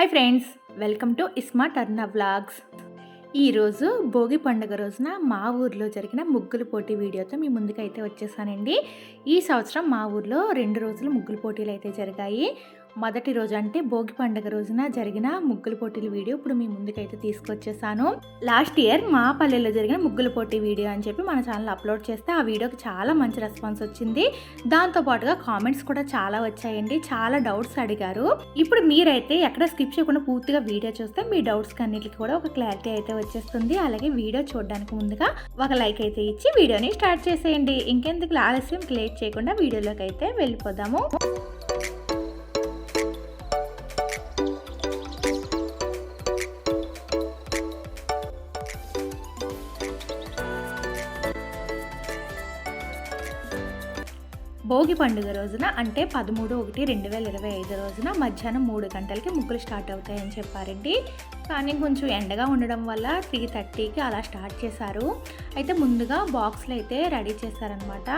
Hi friends welcome to ఇస్మా టర్నా vlogs ఈరోజు భోగి పండుగ రోజున మా ఊర్లో జరిగిన ముగ్గుల పోటీ వీడియోతో మీ ముందుకైతే వచ్చేసానండి. ఈ సంవత్సరం మా ఊర్లో రెండు రోజులు ముగ్గుల పోటీలు అయితే జరిగాయి. మొదటి రోజు అంటే భోగి పండుగ రోజున జరిగిన ముగ్గుల పోటీల వీడియో ఇప్పుడు మీ ముందుకైతే తీసుకొచ్చేసాను. లాస్ట్ ఇయర్ మా పల్లెల్లో జరిగిన ముగ్గుల పోటీ వీడియో అని చెప్పి మన ఛానల్ అప్లోడ్ చేస్తే ఆ వీడియోకి చాలా మంచి రెస్పాన్స్ వచ్చింది. దాంతో పాటుగా కామెంట్స్ కూడా చాలా వచ్చాయండి. చాలా డౌట్స్ అడిగారు. ఇప్పుడు మీరైతే ఎక్కడ స్కిప్ చేయకుండా పూర్తిగా వీడియో చూస్తే మీ డౌట్స్ అన్నిటికి కూడా ఒక క్లారిటీ అయితే వచ్చేస్తుంది. అలాగే వీడియో చూడడానికి ముందుగా ఒక లైక్ అయితే ఇచ్చి వీడియోని స్టార్ట్ చేసేయండి. ఇంకెందుకు ఆలస్యం? క్లియర్ చేయకుండా వీడియోలోకి అయితే వెళ్ళిపోదాము. భోగి పండుగ రోజున అంటే పదమూడు ఒకటి రెండు వేల ఇరవై ఐదు రోజున మధ్యాహ్నం మూడు గంటలకి ముగ్గులు స్టార్ట్ అవుతాయని చెప్పారండి. కానీ కొంచెం ఎండగా ఉండడం వల్ల త్రీ థర్టీకి అలా స్టార్ట్ చేశారు. అయితే ముందుగా బాక్స్లు అయితే రెడీ చేశారనమాట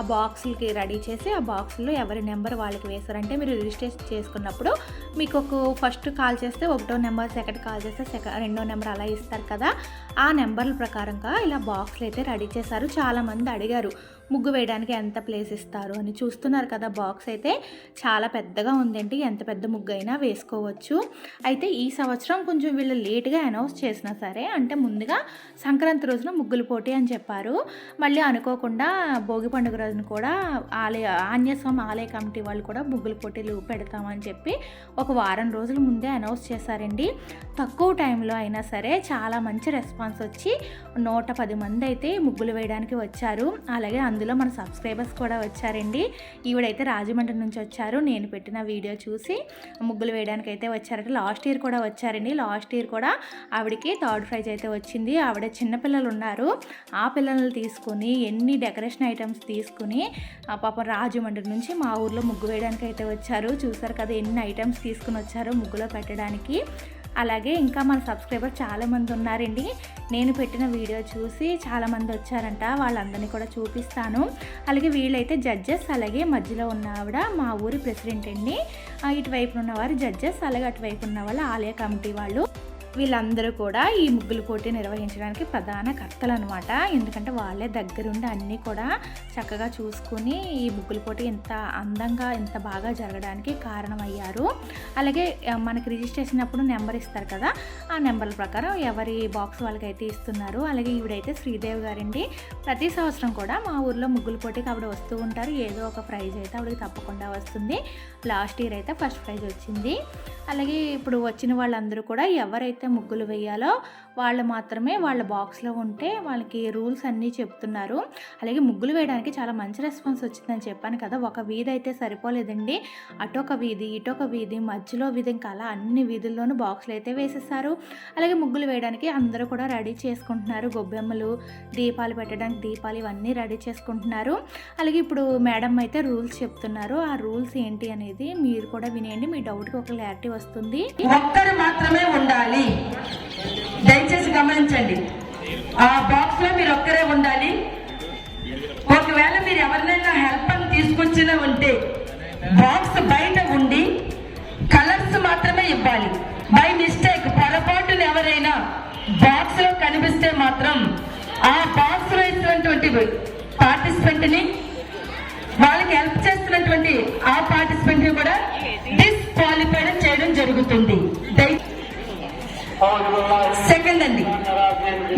ఆ బాక్సులకి రెడీ చేసి ఆ బాక్స్లో ఎవరి నెంబర్ వాళ్ళకి వేశారంటే మీరు రిజిస్ట్రేషన్ చేసుకున్నప్పుడు మీకు ఒక ఫస్ట్ కాల్ చేస్తే ఒకటో నెంబర్ సెకండ్ కాల్ చేస్తే సెకండ్ రెండో నెంబర్ అలా ఇస్తారు కదా. ఆ నెంబర్ల ప్రకారంగా ఇలా బాక్స్లు అయితే రెడీ చేశారు. చాలామంది అడిగారు ముగ్గు వేయడానికి ఎంత ప్లేస్ ఇస్తారు అని చూస్తున్నారు కదా బాక్స్ అయితే. చాలా పెద్దగా ఉందండి ఎంత పెద్ద ముగ్గు అయినా వేసుకోవచ్చు. అయితే ఈ సంవత్సరం కొంచెం వీళ్ళు లేట్గా అనౌన్స్ చేసినా సరే అంటే ముందుగా సంక్రాంతి రోజున ముగ్గుల పోటీ అని చెప్పారు. మళ్ళీ అనుకోకుండా భోగి పండుగ రోజున కూడా ఆలయ ఆంజస్వామి ఆలయ కమిటీ వాళ్ళు కూడా ముగ్గుల పోటీలు పెడతామని చెప్పి ఒక వారం రోజుల ముందే అనౌన్స్ చేశారండి. తక్కువ టైంలో అయినా సరే చాలా మంచి రెస్పాన్స్ వచ్చి నూట పది మంది అయితే ముగ్గులు వేయడానికి వచ్చారు. అలాగే అందులో మన సబ్స్క్రైబర్స్ కూడా వచ్చారండి. ఈవిడైతే రాజమండ్రి నుంచి వచ్చారు. నేను పెట్టిన వీడియో చూసి ముగ్గులు వేయడానికి అయితే వచ్చారట. లాస్ట్ ఇయర్ కూడా వచ్చారండి. లాస్ట్ ఇయర్ కూడా ఆవిడకి థర్డ్ ప్రైజ్ అయితే వచ్చింది. ఆవిడ చిన్నపిల్లలు ఉన్నారు. ఆ పిల్లల్ని తీసుకుని ఎన్ని డెకరేషన్ ఐటమ్స్ తీసుకుని పాపం రాజమండ్రి నుంచి మా ఊర్లో ముగ్గు వేయడానికి అయితే వచ్చారు. చూసారు కదా ఎన్ని ఐటమ్స్ తీసుకుని వచ్చారు ముగ్గులో పెట్టడానికి. అలాగే ఇంకా మన సబ్స్క్రైబర్ చాలామంది ఉన్నారండి. నేను పెట్టిన వీడియో చూసి చాలామంది వచ్చారంట. వాళ్ళందరినీ కూడా చూపిస్తాను. అలాగే వీళ్ళైతే జడ్జెస్ అలాగే మధ్యలో ఉన్న ఆవిడ మా ఊరి ప్రెసిడెంట్ అండి. ఇటువైపు ఉన్నవారు జడ్జెస్ అలాగే అటువైపు ఉన్న వాళ్ళు ఆలయ కమిటీ వాళ్ళు. వీళ్ళందరూ కూడా ఈ ముగ్గుల పోటీ నిర్వహించడానికి ప్రధాన కర్తలు అనమాట ఎందుకంటే వాళ్ళే దగ్గరుండి అన్నీ కూడా చక్కగా చూసుకుని ఈ ముగ్గుల పోటీ ఇంత అందంగా ఇంత బాగా జరగడానికి కారణమయ్యారు. అలాగే మనకి రిజిస్ట్రేషన్ అప్పుడు నెంబర్ ఇస్తారు కదా ఆ నెంబర్ల ప్రకారం ఎవరి బాక్స్ వాళ్ళకైతే ఇస్తున్నారు. అలాగే ఈవిడైతే శ్రీదేవి గారండి. ప్రతి సంవత్సరం కూడా మా ఊర్లో ముగ్గుల పోటీకి ఆవిడ వస్తూ ఉంటారు. ఏదో ఒక ప్రైజ్ అయితే ఆవిడకి తప్పకుండా వస్తుంది. లాస్ట్ ఇయర్ అయితే ఫస్ట్ ప్రైజ్ వచ్చింది. అలాగే ఇప్పుడు వచ్చిన వాళ్ళందరూ కూడా ఎవరైతే ముగ్గులు వేయాలో వాళ్ళు మాత్రమే వాళ్ళ బాక్స్లో ఉంటే వాళ్ళకి రూల్స్ అన్నీ చెప్తున్నారు. అలాగే ముగ్గులు వేయడానికి చాలా మంచి రెస్పాన్స్ వచ్చిందని చెప్పాను కదా. ఒక వీధి అయితే సరిపోలేదండి. అటొక వీధి ఇటొక వీధి మధ్యలో వీధి ఇంకా అలా అన్ని వీధుల్లోనూ బాక్సులు అయితే వేసేస్తారు అలాగే ముగ్గులు వేయడానికి అందరూ కూడా రెడీ చేసుకుంటున్నారు. గొబ్బెమ్మలు దీపాలు పెట్టడానికి దీపాలు ఇవన్నీ రెడీ చేసుకుంటున్నారు. అలాగే ఇప్పుడు మేడం అయితే రూల్స్ చెప్తున్నారు. ఆ రూల్స్ ఏంటి అనేది మీరు కూడా వినేయండి. మీ డౌట్కి ఒక క్లారిటీ వస్తుంది. ఒక్కరు మాత్రమే ఉండాలి. దయచేసి గమనించండి. ఆ బాక్స్లో మీరు ఒక్కరే ఉండాలి. ఒకవేళ మీరు ఎవరినైనా హెల్ప్ అని తీసుకొచ్చినా ఉంటే బాక్స్ బయట ఉండి కలర్స్ మాత్రమే ఇవ్వాలి. బై మిస్టేక్ పొరపాటున ఎవరైనా బాక్స్లో కనిపిస్తే మాత్రం ఆ బాక్స్లో ఇచ్చినటువంటి పార్టిసిపెంట్ని వాళ్ళకి హెల్ప్ చేస్తున్నటువంటి ఆ పార్టిసిపెంట్ని కూడా డిస్క్వాలిఫైడ్ చేయడం జరుగుతుంది. సెకండ్ అండి.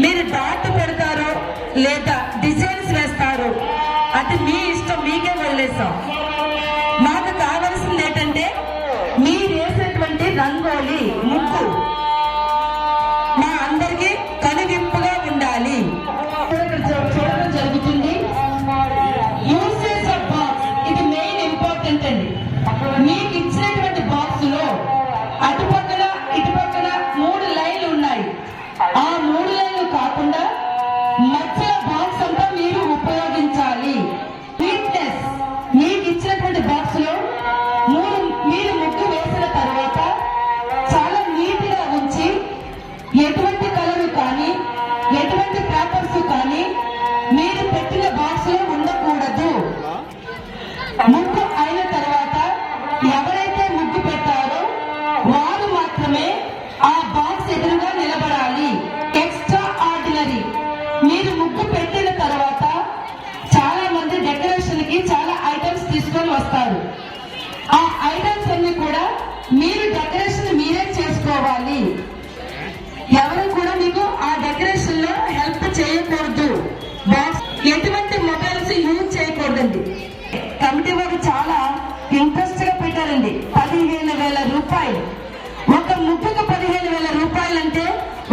మీరు డాట్ పెడతారో లేదా డిజైన్స్ వేస్తారో అది మీ ఇష్టం మీకే వదిలేసాం మాకు కావాల్సింది ఏంటంటే మీరు వేసినటువంటి రంగోలి రూపాయలు. ఒక ముగ్గుకు పదిహేను వేల రూపాయలు అంటే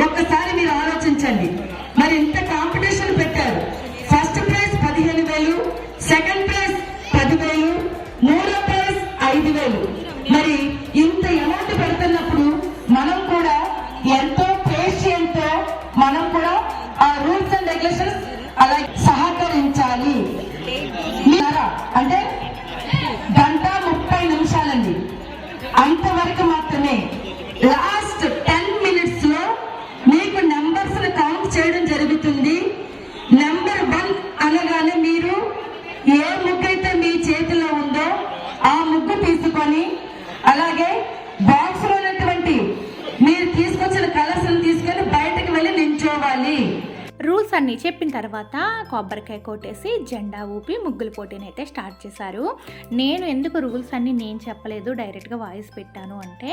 ఒక్కసారి మీరు ఆలోచించండి. మరి ఇంత కాంపిటీషన్ పెట్టారు. ఫస్ట్ ప్రైజ్ పదిహేను వేలు సెకండ్ ప్రైజ్ పదివేలు మూడో ప్రైజ్ ఐదు వేలు మరి ఇంత అమౌంట్ పెడుతున్నప్పుడు మనం కూడా ఎంతో పేషియంట్ మనం కూడా ఆ రూల్స్ అండ్ రెగ్యులేషన్స్ అలా సహకరించాలి. అంటే అంతవరకు మాత్రమే లాస్ట్ టెన్ మినిట్స్లో మీకు నెంబర్స్ కౌంట్ చేయడం జరుగుతుంది. నెంబర్ వన్ అనగానే మీరు ఏ ముగ్గు అయితే మీ చేతిలో ఉందో ఆ ముగ్గు తీసుకొని అలాగే బాక్స్లో ఉన్నటువంటి మీరు తీసుకొచ్చిన కలర్స్ తీసుకొని బయటకు వెళ్ళి నించోవాలి రూల్స్ అన్నీ చెప్పిన తర్వాత కొబ్బరికాయ కొట్టేసి జెండా ఊపి ముగ్గుల పోటీని అయితే స్టార్ట్ చేశారు. నేను ఎందుకు రూల్స్ అన్నీ నేను చెప్పలేదు డైరెక్ట్గా వాయిస్ పెట్టాను అంటే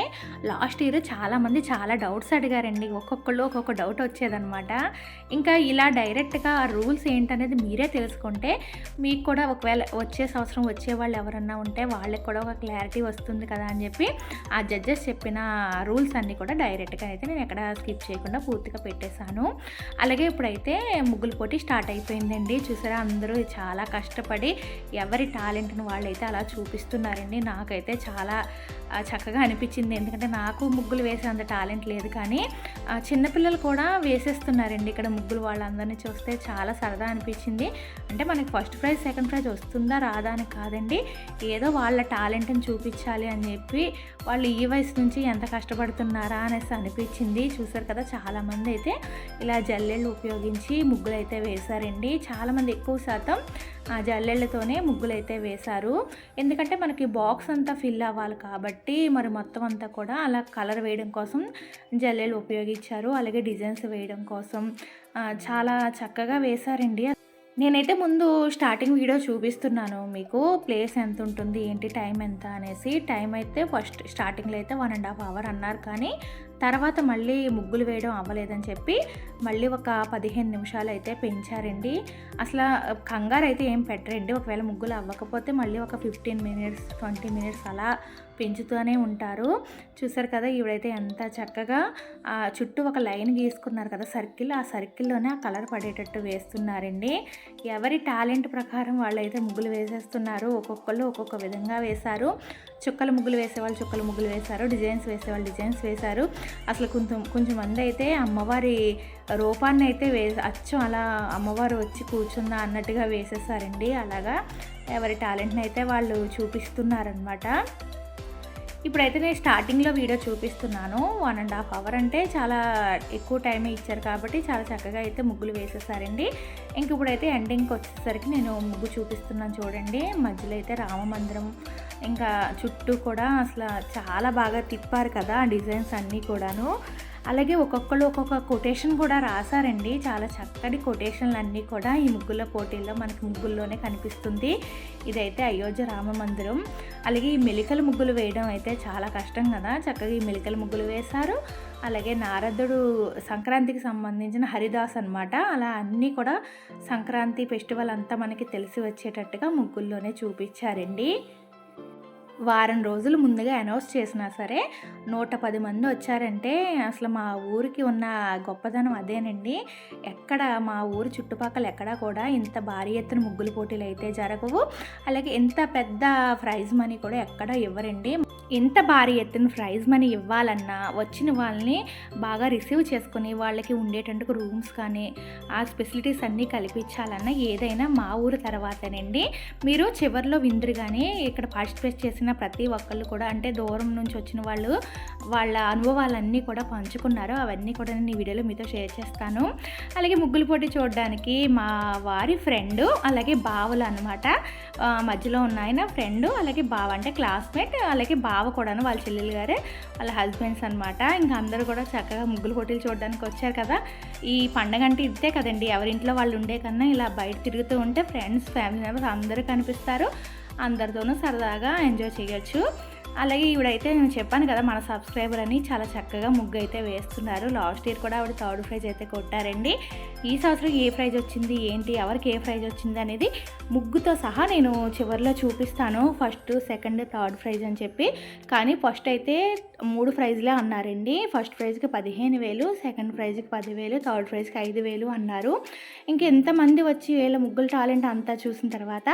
లాస్ట్ ఇయర్ చాలామంది చాలా డౌట్స్ అడిగారండి. ఒక్కొక్కళ్ళు ఒక్కొక్క డౌట్ వచ్చేదనమాట ఇంకా ఇలా డైరెక్ట్గా ఆ రూల్స్ ఏంటనేది మీరే తెలుసుకుంటే మీకు కూడా ఒకవేళ వచ్చే సంవత్సరం వచ్చే వాళ్ళు ఎవరన్నా ఉంటే వాళ్ళకి కూడా ఒక క్లారిటీ వస్తుంది కదా అని చెప్పి ఆ జడ్జెస్ చెప్పిన రూల్స్ అన్నీ కూడా డైరెక్ట్గా అయితే నేను ఎక్కడ స్కిప్ చేయకుండా పూర్తిగా పెట్టేశాను. అలాగే ఇప్పుడైతే ముగ్గులు పోటీ స్టార్ట్ అయిపోయిందండి. చూసారా? అందరూ చాలా కష్టపడి ఎవరి టాలెంట్ని వాళ్ళైతే అలా చూపిస్తున్నారండి. నాకైతే చాలా చక్కగా అనిపించింది. ఎందుకంటే నాకు ముగ్గులు వేసే అంత టాలెంట్ లేదు. కానీ చిన్నపిల్లలు కూడా వేసేస్తున్నారండి. ఇక్కడ ముగ్గులు వాళ్ళందరినీ చూస్తే చాలా సరదా అనిపించింది. అంటే మనకి ఫస్ట్ ప్రైజ్ సెకండ్ ప్రైజ్ వస్తుందా రాదా అని కాదండి. ఏదో వాళ్ళ టాలెంట్ని చూపించాలి అని చెప్పి వాళ్ళు ఈ వయసు నుంచి ఎంత కష్టపడుతున్నారా అనేసి అనిపించింది. చూసారు కదా? చాలామంది అయితే ఇలా జల్లెళ్ళు ఉపయోగించి ముగ్గులు అయితే వేశారండి. చాలామంది ఎక్కువ శాతం ఆ జల్లెళ్ళతోనే ముగ్గులు అయితే వేశారు. ఎందుకంటే మనకి బాక్స్ అంతా ఫిల్ అవ్వాలి కాబట్టి మరి మొత్తం అంతా కూడా అలా కలర్ వేయడం కోసం జల్లెలు ఉపయోగించారు. అలాగే డిజైన్స్ వేయడం కోసం చాలా చక్కగా వేశారండి. నేనైతే ముందు స్టార్టింగ్ వీడియో చూపిస్తున్నాను మీకు. ప్లేస్ ఎంత ఉంటుంది ఏంటి టైం ఎంత అనేసి. టైం అయితే ఫస్ట్ స్టార్టింగ్లో అయితే వన్ అండ్ హాఫ్ అవర్ అన్నారు కానీ తర్వాత మళ్ళీ ముగ్గులు వేయడం అవ్వలేదని చెప్పి మళ్ళీ ఒక పదిహేను నిమిషాలు అయితే పెంచారండి. అసలు కంగారు అయితే ఏం పెట్టరండి. ఒకవేళ ముగ్గులు అవ్వకపోతే మళ్ళీ ఒక ఫిఫ్టీన్ మినిట్స్ ట్వంటీ మినిట్స్ అలా పెంచుతూనే ఉంటారు. చూసారు కదా ఈవిడైతే ఎంత చక్కగా ఆ చుట్టూ ఒక లైన్ గీసుకున్నారు కదా సర్కిల్ ఆ సర్కిల్లోనే ఆ కలర్ పడేటట్టు వేస్తున్నారండి. ఎవరి టాలెంట్ ప్రకారం వాళ్ళైతే ముగ్గులు వేసేస్తున్నారు. ఒక్కొక్కళ్ళు ఒక్కొక్క విధంగా వేశారు. చుక్కల ముగ్గులు వేసేవాళ్ళు చుక్కల ముగ్గులు వేశారు డిజైన్స్ వేసేవాళ్ళు డిజైన్స్ వేశారు. అసలు కొంచెం కొంచెం మంది అయితే అమ్మవారి రూపాన్ని అయితే వే అచ్చం అలా అమ్మవారు వచ్చి కూర్చుందా అన్నట్టుగా వేసేసారండి. అలాగా ఎవరి టాలెంట్ని అయితే వాళ్ళు చూపిస్తున్నారనమాట ఇప్పుడైతే నేను స్టార్టింగ్లో వీడియో చూపిస్తున్నాను. వన్ అండ్ హాఫ్ అవర్ అంటే చాలా ఎక్కువ టైం ఇచ్చారు కాబట్టి చాలా చక్కగా అయితే ముగ్గులు వేసేసారండి. ఇంక ఇప్పుడైతే ఎండింగ్కి వచ్చేసరికి నేను ముగ్గు చూపిస్తున్నాను చూడండి. మధ్యలో అయితే రామ మందిరం ఇంకా చుట్టూ కూడా అసలు చాలా బాగా తిప్పారు కదా డిజైన్స్ అన్నీ కూడాను. అలాగే ఒక్కొక్కరు ఒక్కొక్క కొటేషన్ కూడా రాశారండి. చాలా చక్కటి కొటేషన్లు అన్నీ కూడా ఈ ముగ్గుల పోటీల్లో మనకి ముగ్గుల్లోనే కనిపిస్తుంది. ఇదైతే అయోధ్య రామ మందిరం. అలాగే ఈ మెలికల ముగ్గులు వేయడం అయితే చాలా కష్టం కదా. చక్కగా ఈ మెలికల ముగ్గులు వేశారు. అలాగే నారదుడు సంక్రాంతికి సంబంధించిన హరిదాస్ అన్నమాట. అలా అన్నీ కూడా సంక్రాంతి ఫెస్టివల్ అంతా మనకి తెలిసి వచ్చేటట్టుగా ముగ్గుల్లోనే చూపించారండి. వారం రోజులు ముందుగా అనౌన్స్ చేసినా సరే నూట పది మంది వచ్చారంటే అసలు మా ఊరికి ఉన్న గొప్పదనం అదేనండి. ఎక్కడ మా ఊరు చుట్టుపక్కల ఎక్కడా కూడా ఇంత భారీ ఎత్తున ముగ్గుల పోటీలు అయితే జరగవు. అలాగే ఇంత పెద్ద ప్రైజ్ మనీ కూడా ఎక్కడ ఇవ్వరండి. ఇంత భారీ ఎత్తున ప్రైజ్ మనీ ఇవ్వాలన్నా వచ్చిన వాళ్ళని బాగా రిసీవ్ చేసుకుని వాళ్ళకి ఉండేటందుకు రూమ్స్ కానీ ఆ ఫెసిలిటీస్ అన్నీ కల్పించాలన్నా ఏదైనా మా ఊరు తర్వాతేనండి. మీరు చివరిలో విందురు కానీ ఇక్కడ పార్టిసిపేట్ చేసిన ప్రతి ఒక్కళ్ళు కూడా అంటే దూరం నుంచి వచ్చిన వాళ్ళు వాళ్ళ అనుభవాలన్నీ కూడా పంచుకున్నారు. అవన్నీ కూడా నేను ఈ వీడియోలో మీతో షేర్ చేస్తాను. అలాగే ముగ్గులు పోటీ చూడడానికి మా వారి ఫ్రెండ్ అలాగే బావలు అనమాట మధ్యలో ఉన్న ఆయన ఫ్రెండ్ అలాగే బావ అంటే క్లాస్మేట్ అలాగే బావ కూడాను వాళ్ళ చెల్లెలు గారే వాళ్ళ హస్బెండ్స్ అనమాట ఇంకా అందరూ కూడా చక్కగా ముగ్గులు పోటీలు చూడడానికి వచ్చారు కదా. ఈ పండగ అంటే ఇదే కదండి. ఎవరింట్లో వాళ్ళు ఉండే కన్నా ఇలా బయట తిరుగుతూ ఉంటే ఫ్రెండ్స్ ఫ్యామిలీ మెంబర్స్ అందరూ కనిపిస్తారు. అందరితోనూ సరదాగా ఎంజాయ్ చేయొచ్చు. అలాగే ఈవిడైతే నేను చెప్పాను కదా మన సబ్స్క్రైబర్ అని చాలా చక్కగా ముగ్గు అయితే వేస్తున్నారు. లాస్ట్ ఇయర్ కూడా ఆవిడ థర్డ్ ప్రైజ్ అయితే కొట్టారండి. ఈ సంవత్సరం ఏ ప్రైజ్ వచ్చింది ఏంటి ఎవరికి ఏ ప్రైజ్ వచ్చింది అనేది ముగ్గుతో సహా నేను చివరిలో చూపిస్తాను. ఫస్ట్ సెకండ్ థర్డ్ ప్రైజ్ అని చెప్పి. కానీ ఫస్ట్ అయితే మూడు ప్రైజ్లే అన్నారండి. ఫస్ట్ ప్రైజ్కి పదిహేను వేలు సెకండ్ ప్రైజ్కి పదివేలు థర్డ్ ప్రైజ్కి ఐదు వేలు అన్నారు. ఇంకెంతమంది వచ్చి వీళ్ళ ముగ్గుల టాలెంట్ అంతా చూసిన తర్వాత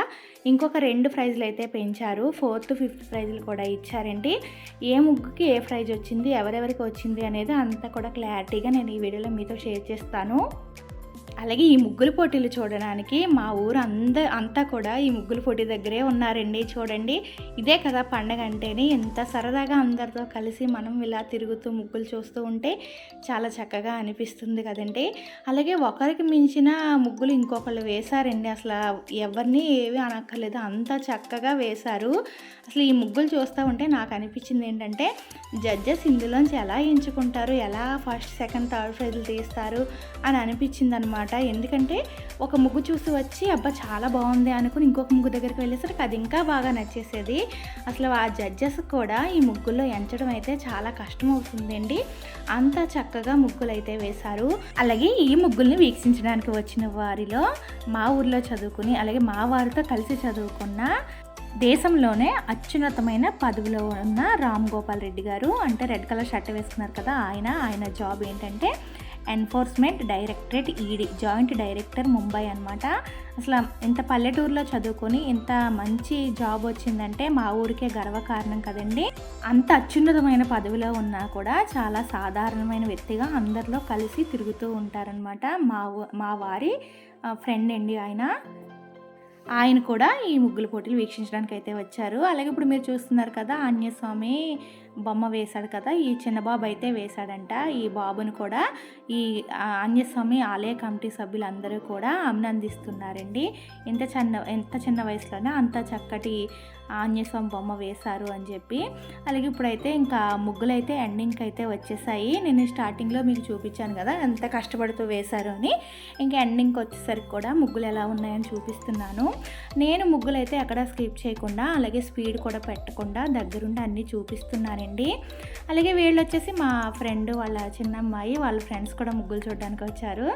ఇంకొక రెండు ప్రైజ్లు అయితే పెంచారు. ఫోర్త్ ఫిఫ్త్ ప్రైజ్లు కూడా ఇచ్చారు. ఇచ్చారండి ఏ ముగ్గుకి ఏ ప్రైజ్ వచ్చింది? ఎవరెవరికి వచ్చింది? అనేది అంతా కూడా క్లారిటీగా నేను ఈ వీడియోలో మీతో షేర్ చేస్తాను. అలాగే ఈ ముగ్గుల పోటీలు చూడడానికి మా ఊరు అంద అంతా కూడా ఈ ముగ్గుల పోటీ దగ్గరే ఉన్నారండి. చూడండి ఇదే కదా పండగ అంటేనే ఎంత సరదాగా అందరితో కలిసి మనం ఇలా తిరుగుతూ ముగ్గులు చూస్తూ ఉంటే చాలా చక్కగా అనిపిస్తుంది కదండి. అలాగే ఒకరికి మించిన ముగ్గులు ఇంకొకళ్ళు వేశారండి. అసలు ఎవరిని ఏవి అనక్కర్లేదు అంత చక్కగా వేశారు. అసలు ఈ ముగ్గులు చూస్తూ ఉంటే నాకు అనిపించింది ఏంటంటే జడ్జెస్ ఇందులోంచి ఎలా ఎంచుకుంటారు ఎలా ఫస్ట్ సెకండ్ థర్డ్ ప్రైజ్లు తీస్తారు అని అనిపించింది అనమాట ఎందుకంటే ఒక ముగ్గు చూసి వచ్చి అబ్బా చాలా బాగుంది అనుకుని ఇంకొక ముగ్గు దగ్గరికి వెళ్ళేసరికి అది ఇంకా బాగా నచ్చేసేది. అసలు ఆ జడ్జెస్ కూడా ఈ ముగ్గుల్లో ఎంచడం అయితే చాలా కష్టం అవుతుందండి అంత చక్కగా ముగ్గులు అయితే వేశారు. అలాగే ఈ ముగ్గుల్ని వీక్షించడానికి వచ్చిన వారిలో మా ఊర్లో చదువుకుని అలాగే మా వారితో కలిసి చదువుకున్న దేశంలోనే అత్యున్నతమైన పదవిలో ఉన్న రామ్ గోపాల్ రెడ్డి గారు. అంటే రెడ్ కలర్ షర్ట్ వేసుకున్నారు కదా ఆయన ఆయన జాబ్ ఏంటంటే enforcement directorate ED joint director Mumbai అనమాట అసలు ఇంత పల్లెటూరులో చదువుకొని ఇంత మంచి జాబ్ వచ్చిందంటే మా ఊరికే గర్వకారణం కదండి. అంత అత్యున్నతమైన పదవిలో ఉన్నా కూడా చాలా సాధారణమైన వ్యక్తిగా అందరిలో కలిసి తిరుగుతూ ఉంటారనమాట మా ఊ- మా వారి ఫ్రెండ్ అండి ఆయన. ఆయన కూడా ఈ ముగ్గుల పోటీలు వీక్షించడానికి అయితే వచ్చారు. అలాగే ఇప్పుడు మీరు చూస్తున్నారు కదా ఆంజనేయస్వామి బొమ్మ వేశాడు కదా ఈ చిన్న బాబు అయితే వేశాడంట. ఈ బాబుని కూడా ఈ ఆ, ఆంజనేయస్వామి ఆలయ కమిటీ సభ్యులందరూ కూడా అభినందిస్తున్నారండి. ఎంత చిన్న ఎంత చిన్న వయసులోనే అంత చక్కటి ఆంజనేయస్వామి బొమ్మ వేశారు అని చెప్పి. అలాగే ఇప్పుడైతే ఇంకా ముగ్గులు అయితే ఎండింగ్కి అయితే వచ్చేసాయి. నేను స్టార్టింగ్లో మీకు చూపించాను కదా ఎంత కష్టపడుతూ వేశారు అని. ఇంకా ఎండింగ్కి వచ్చేసరికి కూడా ముగ్గులు ఎలా ఉన్నాయని చూపిస్తున్నాను. నేను ముగ్గులు అయితే ఎక్కడ స్కిప్ చేయకుండా అలాగే స్పీడ్ కూడా పెట్టకుండా దగ్గరుండి అన్నీ చూపిస్తున్నానండి. అలాగే వీళ్ళు వచ్చేసి మా ఫ్రెండ్ వాళ్ళ చిన్న అమ్మాయి వాళ్ళ ఫ్రెండ్స్ కూడా ముగ్గులు చూడడానికి వచ్చారు.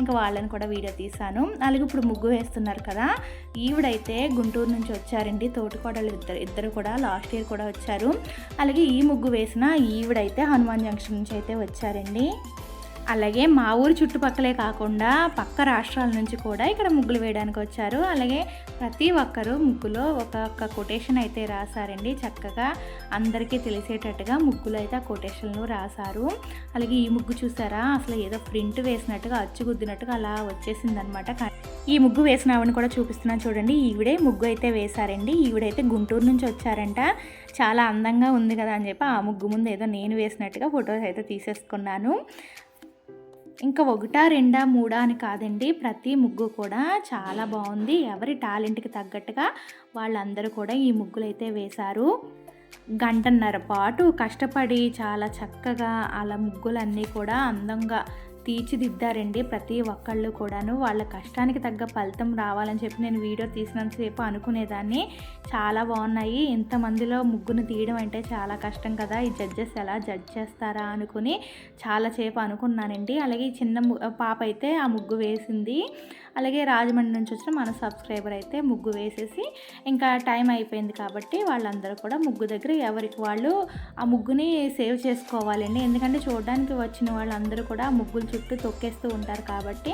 ఇంకా వాళ్ళని కూడా వీడియో తీశాను. అలాగే ఇప్పుడు ముగ్గు వేస్తున్నారు కదా ఈవిడైతే గుంటూరు నుంచి వచ్చారండి వాళ్ళు ఇద్దరు ఇద్దరు కూడా లాస్ట్ ఇయర్ కూడా వచ్చారు. అలాగే ఈ ముగ్గు వేసిన ఈవిడైతే హనుమాన్ జంక్షన్ నుంచి అయితే వచ్చారండి. అలాగే మా ఊరు చుట్టుపక్కలే కాకుండా పక్క రాష్ట్రాల నుంచి కూడా ఇక్కడ ముగ్గులు వేయడానికి వచ్చారు. అలాగే ప్రతి ఒక్కరూ ముగ్గులో ఒక్కొక్క కొటేషన్ అయితే రాశారండి. చక్కగా అందరికీ తెలిసేటట్టుగా ముగ్గులు అయితే ఆ కొటేషన్లు రాశారు. అలాగే ఈ ముగ్గు చూసారా? అసలు ఏదో ప్రింట్ వేసినట్టుగా అచ్చుగుద్దినట్టుగా అలా వచ్చేసిందనమాట. ఈ ముగ్గు వేసిన ఆవిడని కూడా చూపిస్తున్నాను చూడండి. ఈవిడే ముగ్గు అయితే వేశారండి. ఈవిడైతే గుంటూరు నుంచి వచ్చారంట. చాలా అందంగా ఉంది కదా అని చెప్పి ఆ ముగ్గు ముందు ఏదో నేను వేసినట్టుగా ఫొటోస్ అయితే తీసేసుకున్నాను. ఇంకా ఒకటా రెండా మూడా అని కాదండి. ప్రతి ముగ్గు కూడా చాలా బాగుంది. ఎవరి టాలెంట్కి తగ్గట్టుగా వాళ్ళందరూ కూడా ఈ ముగ్గులు అయితే వేశారు. గంటన్నర పాటు కష్టపడి చాలా చక్కగా అలా ముగ్గులన్నీ కూడా అందంగా తీర్చిదిద్దారండి ప్రతి ఒక్కళ్ళు కూడాను. వాళ్ళ కష్టానికి తగ్గ ఫలితం రావాలని చెప్పి నేను వీడియో తీసినంతసేపు అనుకునేదాన్ని. చాలా బాగున్నాయి. ఇంతమందిలో ముగ్గును తీయడం అంటే చాలా కష్టం కదా. ఈ జడ్జెస్ ఎలా జడ్జ్ చేస్తారా అనుకుని చాలాసేపు అనుకున్నానండి. అలాగే ఈ చిన్న పాప అయితే ఆ ముగ్గు వేసింది. అలాగే రాజమండ్రి నుంచి వచ్చిన మన సబ్స్క్రైబర్ అయితే ముగ్గు వేసేసి ఇంకా టైం అయిపోయింది కాబట్టి వాళ్ళందరూ కూడా ముగ్గు దగ్గర ఎవరికి వాళ్ళు ఆ ముగ్గుని సేవ్ చేసుకోవాలండి. ఎందుకంటే చూడడానికి వచ్చిన వాళ్ళందరూ కూడా ఆ చుట్టూ తొక్కేస్తూ ఉంటారు కాబట్టి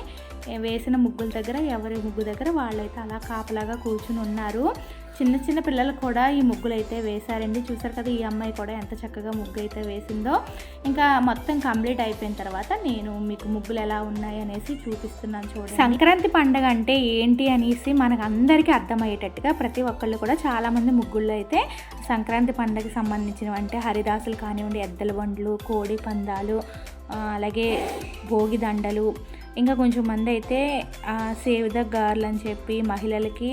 వేసిన ముగ్గుల దగ్గర ఎవరి ముగ్గు దగ్గర వాళ్ళైతే అలా కాపలాగా కూర్చుని ఉన్నారు. చిన్న చిన్న పిల్లలు కూడా ఈ ముగ్గులు అయితే వేశారండి. చూసారు కదా ఈ అమ్మాయి కూడా ఎంత చక్కగా ముగ్గు అయితే వేసిందో. ఇంకా మొత్తం కంప్లీట్ అయిపోయిన తర్వాత నేను మీకు ముగ్గులు ఎలా ఉన్నాయి అనేసి చూపిస్తున్నాను చూడండి. సంక్రాంతి పండగ అంటే ఏంటి అనేసి మనకు అందరికీ అర్థమయ్యేటట్టుగా ప్రతి ఒక్కళ్ళు కూడా చాలామంది ముగ్గుల్లో అయితే సంక్రాంతి పండగకి సంబంధించినవి అంటే హరిదాసులు కానివ్వండి ఎద్దల బండ్లు కోడి పందాలు అలాగే భోగి దండలు ఇంకా కొంచెం మంది అయితే సేవ్ ద గర్ల్ అని చెప్పి మహిళలకి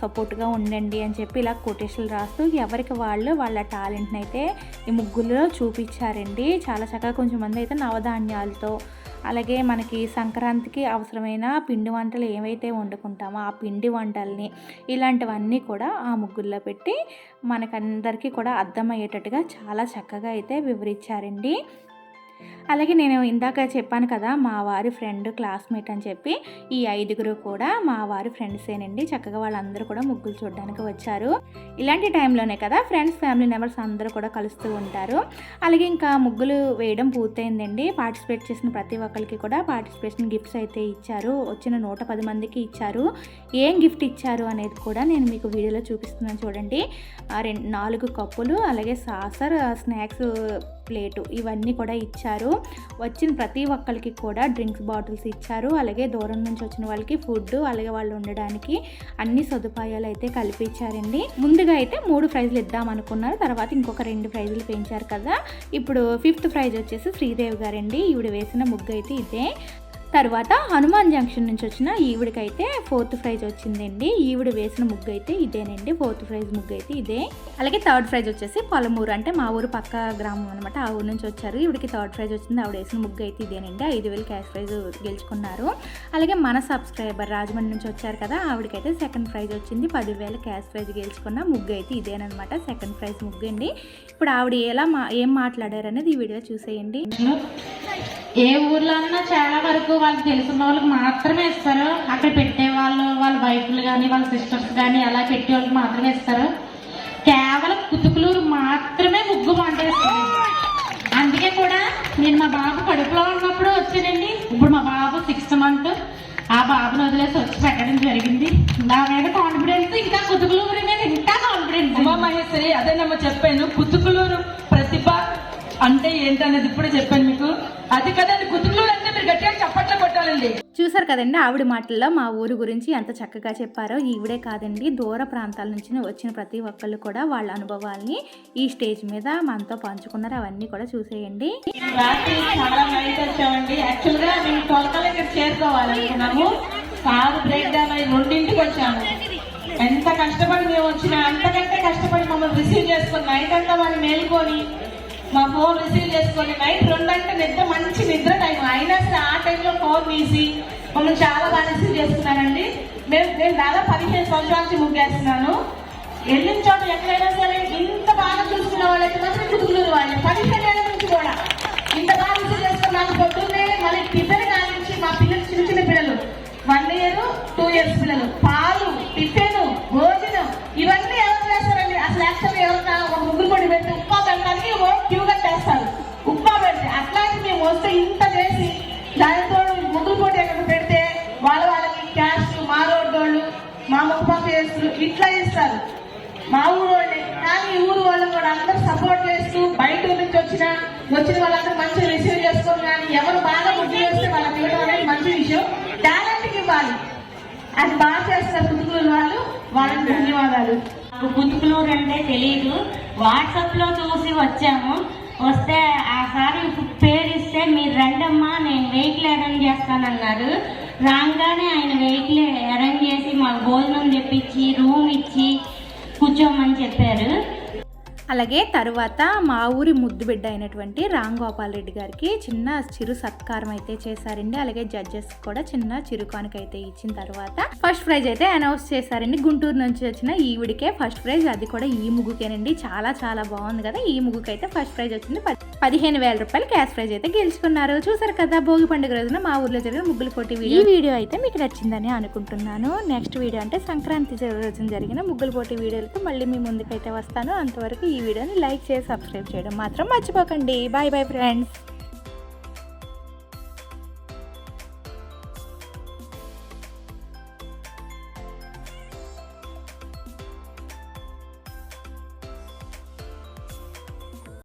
సపోర్ట్గా ఉండండి అని చెప్పి ఇలా కొటేషన్లు రాస్తూ ఎవరికి వాళ్ళు వాళ్ళ టాలెంట్ని అయితే ఈ ముగ్గులో చూపించారండి. చాలా చక్కగా కొంచెం మంది అయితే నవధాన్యాలతో అలాగే మనకి సంక్రాంతికి అవసరమైన పిండి వంటలు ఏవైతే వండుకుంటామో ఆ పిండి వంటల్ని ఇలాంటివన్నీ కూడా ఆ ముగ్గుల్లో పెట్టి మనకందరికీ కూడా అర్థమయ్యేటట్టుగా చాలా చక్కగా అయితే వివరించారండి. అలాగే నేను ఇందాక చెప్పాను కదా మా వారి ఫ్రెండ్ క్లాస్మేట్ అని చెప్పి ఈ ఐదుగురు కూడా మా వారి ఫ్రెండ్సేనండి చక్కగా వాళ్ళందరూ కూడా ముగ్గులు చూడడానికి వచ్చారు. ఇలాంటి టైంలోనే కదా ఫ్రెండ్స్ ఫ్యామిలీ మెంబర్స్ అందరూ కూడా కలుస్తూ ఉంటారు. అలాగే ఇంకా ముగ్గులు వేయడం పూర్తయిందండి. పార్టిసిపేట్ చేసిన ప్రతి ఒక్కరికి కూడా పార్టిసిపేషన్ గిఫ్ట్స్ అయితే ఇచ్చారు. వచ్చిన నూట పది మందికి ఇచ్చారు. ఏం గిఫ్ట్ ఇచ్చారు అనేది కూడా నేను మీకు వీడియోలో చూపిస్తున్నాను చూడండి. ఆ రెండు నాలుగు కప్పులు అలాగే సాసర్ స్నాక్స్ ప్లేటు ఇవన్నీ కూడా ఇచ్చారు. వచ్చిన ప్రతి ఒక్కరికి కూడా డ్రింక్స్ బాటిల్స్ ఇచ్చారు. అలాగే దూరం నుంచి వచ్చిన వాళ్ళకి ఫుడ్ అలాగే వాళ్ళు ఉండడానికి అన్ని సదుపాయాలు అయితే కల్పించారండి. ముందుగా అయితే మూడు ప్రైజులు ఇద్దాం అనుకున్నారు. తర్వాత ఇంకొక రెండు ప్రైజులు పెంచారు కదా. ఇప్పుడు ఫిఫ్త్ ప్రైజ్ వచ్చేసి శ్రీదేవి గారండి. ఈవిడ వేసిన ముగ్గు అయితే ఇదే. తర్వాత హనుమాన్ జంక్షన్ నుంచి వచ్చిన ఈవిడికైతే ఫోర్త్ ప్రైజ్ వచ్చిందండి. ఈవిడ వేసిన ముగ్గు అయితే ఇదేనండి. ఫోర్త్ ప్రైజ్ ముగ్గు అయితే ఇదే. అలాగే థర్డ్ ప్రైజ్ వచ్చేసి పొలమూరు. అంటే మా ఊరు పక్క గ్రామం అనమాట ఆ ఊరు నుంచి వచ్చారు. ఈవిడికి థర్డ్ ప్రైజ్ వచ్చింది. ఆవిడ వేసిన ముగ్గు అయితే ఇదేనండి. ఐదు వేలు క్యాష్ ప్రైజ్ గెలుచుకున్నారు. అలాగే మన సబ్స్క్రైబర్ రాజమండ్రి నుంచి వచ్చారు కదా ఆవిడకైతే సెకండ్ ప్రైజ్ వచ్చింది. పదివేల క్యాష్ ప్రైజ్ గెలుచుకున్న ముగ్గు అయితే ఇదేనమాట సెకండ్ ప్రైజ్ ముగ్గు అండి ఇప్పుడు ఆవిడ ఎలా మా ఏం మాట్లాడారు అనేది ఈ వీడియో చూసేయండి. ఏ ఊర్లో అన్నా చాలా వరకు వాళ్ళకి తెలిసిన వాళ్ళకి మాత్రమే ఇస్తారు. అక్కడ పెట్టే వాళ్ళు వాళ్ళ వైఫ్లు కానీ వాళ్ళ సిస్టర్స్ కానీ అలా పెట్టే వాళ్ళకి మాత్రమే ఇస్తారు. కేవలం కుతుకులూరు మాత్రమే ముగ్గు వంటేస్తారు అందుకే కూడా నేను మా బాబు కడుపులో ఉన్నప్పుడు వచ్చానండి. ఇప్పుడు మా బాబు సిక్స్త్ మంత్ ఆ బాబుని వదిలేసి వచ్చి పెట్టడం జరిగింది. నా మీద కాన్ఫిడెన్స్ ఇంకా కుతుకులూరు మీద ఇంకా కాన్ఫిడెన్స్ ఉమా మహేశ్వరి అదేనమ్మా చెప్పాను. కుతుకులూరు ప్రతిభ అంటే ఏంటనేది ఇప్పుడే చెప్పాను మీకు. అది కదండి అంటే మీరు గట్టిగా చప్పట్లు కొట్టాలండి. చూసారు కదండి ఆవిడ మాటల్లో మా ఊరు గురించి ఎంత చక్కగా చెప్పారో. ఈవిడే కాదండి దూర ప్రాంతాల నుంచి వచ్చిన ప్రతి ఒక్కళ్ళు కూడా వాళ్ళ అనుభవాల్ని ఈ స్టేజ్ మీద మనతో పంచుకున్నారు. అవన్నీ కూడా చూసేయండి. చాలా నైట్ వచ్చామండి. యాక్చువల్గా మేము కొలతలు ఇక్కడ చేరుకోవాలనుకున్నాము. కారు బ్రేక్ డౌన్ అయి రెండింటికి వచ్చాము. ఎంత కష్టపడి మేము వచ్చినా అంతకంటే కష్టపడి మమ్మల్ని రిసీవ్ చేసుకొని నైట్ అంతా వాళ్ళు మేలుకొని మా ఫోన్ రిసీవ్ చేసుకొని నైట్ రెండంటే నిద్ర మంచి నిద్ర టైం అయినా సరే ఆ టైంలో ఫోన్ తీసి మమ్మల్ని చాలా బాగా రిసీవ్ చేస్తున్నానండి మేము నేను దాదాపు పదిహేను సంవత్సరాల నుంచి ముగ్గేస్తున్నాను. వెళ్ళిన చోట ఎక్కడైనా సరే ఇంత బాగా చూసుకున్న వాళ్ళైతే మాత్రం కుతుకులూరు వాళ్ళు. పదిహేను ఏళ్ళ నుంచి కూడా ఇంత బాగా రిసీవ్ చేసుకున్నాను. పొద్దున్నే మళ్ళీ టిఫిన్ కానించి మా పిల్లలు చిన్న చిన్న పిల్లలు. వన్ ఇయర్ టూ ఇయర్స్ పిల్లలు. పాలు టిఫిన్ భోజనం ఇవన్నీ ఎవరు ఎవరైనా ఒక ముగ్గురు పొడి పెట్టి ఉప్మా పెట్టడానికి క్యూగా క్యూ కట్టేస్తారు ఉప్మా పెడితే అట్లాంటి మేము వస్తే ఇంత చేసి దానితో ముగ్గురు పొడి ఎక్కడ పెడితే వాళ్ళ వాళ్ళకి క్యాష్ మా రోడ్డు వాళ్ళు మా ముప్ప కేసులు ఇట్లా ఇస్తారు మా ఊరు వాళ్ళే కానీ ఊరు వాళ్ళు కూడా అందరూ సపోర్ట్ చేస్తూ బయట నుంచి వచ్చిన వచ్చిన వాళ్ళందరూ మంచిగా రిసీవ్ చేసుకోరు కానీ ఎవరు బాగా ముగ్గు చేస్తే వాళ్ళకి ఇవ్వడం అనేది మంచి విషయం. టాలెంట్కి ఇవ్వాలి. అది బాగా చేస్తారు కుతుకులు వాళ్ళు. వాళ్ళకి ధన్యవాదాలు. నాకు కుతుకులూరు అంటే తెలియదు వాట్సాప్లో చూసి వచ్చాము. వస్తే ఆ సార్ పేరు ఇస్తే మీరు రండమ్మా నేను వెహికల్ అరేంజ్ చేస్తానన్నారు. రాగానే ఆయన వెహికల్ అరేంజ్ చేసి మాకు భోజనం తెప్పించి రూమ్ ఇచ్చి కూర్చోమని చెప్పారు. అలాగే తరువాత మా ఊరి ముద్దు బిడ్డ అయినటువంటి రామ్ గోపాల్ రెడ్డి గారికి చిన్న చిరు సత్కారం అయితే చేశారండి. అలాగే జడ్జెస్ కూడా చిన్న చిరుకానికి అయితే ఇచ్చిన తర్వాత ఫస్ట్ ప్రైజ్ అయితే అనౌన్స్ చేశారండి. గుంటూరు నుంచి వచ్చిన ఈవిడికే ఫస్ట్ ప్రైజ్ అది కూడా ఈ ముగ్గుకేనండి. చాలా చాలా బాగుంది కదా. ఈ ముగ్గుకైతే ఫస్ట్ ప్రైజ్ వచ్చింది. పది- పదిహేను వేల రూపాయలు క్యాష్ ప్రైజ్ అయితే గెలుచుకున్నారు. చూసారు కదా భోగి పండుగ రోజున మా ఊర్లో జరిగిన ముగ్గులు పోటీ వీడియో. ఈ వీడియో అయితే మీకు నచ్చిందని అనుకుంటున్నాను. నెక్స్ట్ వీడియో అంటే సంక్రాంతి రోజున జరిగిన ముగ్గులు పోటీ వీడియోలతో మళ్ళీ మీ ముందుకైతే వస్తాను. అంతవరకు ఈ వీడియోని లైక్ చేసి సబ్స్క్రైబ్ చేయడం మాత్రం మర్చిపోకండి. Bye bye friends